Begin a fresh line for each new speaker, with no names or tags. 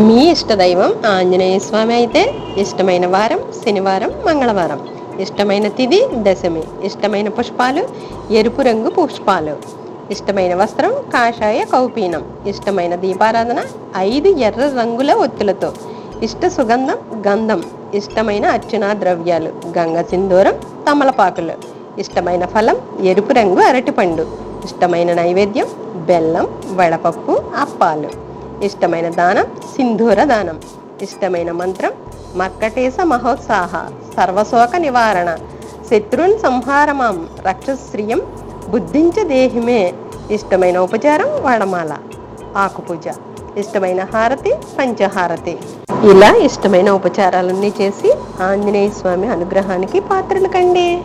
మీ ఇష్టదైవం ఆంజనేయ స్వామి అయితే ఇష్టమైన వారం శనివారం మంగళవారం. ఇష్టమైన తిథి దశమి. ఇష్టమైన పుష్పాలు ఎరుపు రంగు పుష్పాలు. ఇష్టమైన వస్త్రం కాషాయ కౌపీనం. ఇష్టమైన దీపారాధన ఐదు ఎర్ర రంగుల ఒత్తులతో. ఇష్ట సుగంధం గంధం. ఇష్టమైన అర్చనా ద్రవ్యాలు గంగ సింధూరం తమలపాకులు. ఇష్టమైన ఫలం ఎరుపు రంగు అరటిపండు. ఇష్టమైన నైవేద్యం బెల్లం వడపప్పు అప్పాలు. ఇష్టమైన దానం సింధూర దానం. ఇష్టమైన మంత్రం మర్కటేశ మహోత్సాహ సర్వశోక నివారణ శత్రున్ సంహారమాం రక్షశ్రియం బుద్ధించ దేహిమే ఇష్టమైన ఉపచారం వడమాల ఆకుపూజ. ఇష్టమైన హారతి పంచహారతి. ఇలా ఇష్టమైన ఉపచారాలన్నీ చేసి ఆంజనేయ స్వామి అనుగ్రహానికి పాత్రలు కండి.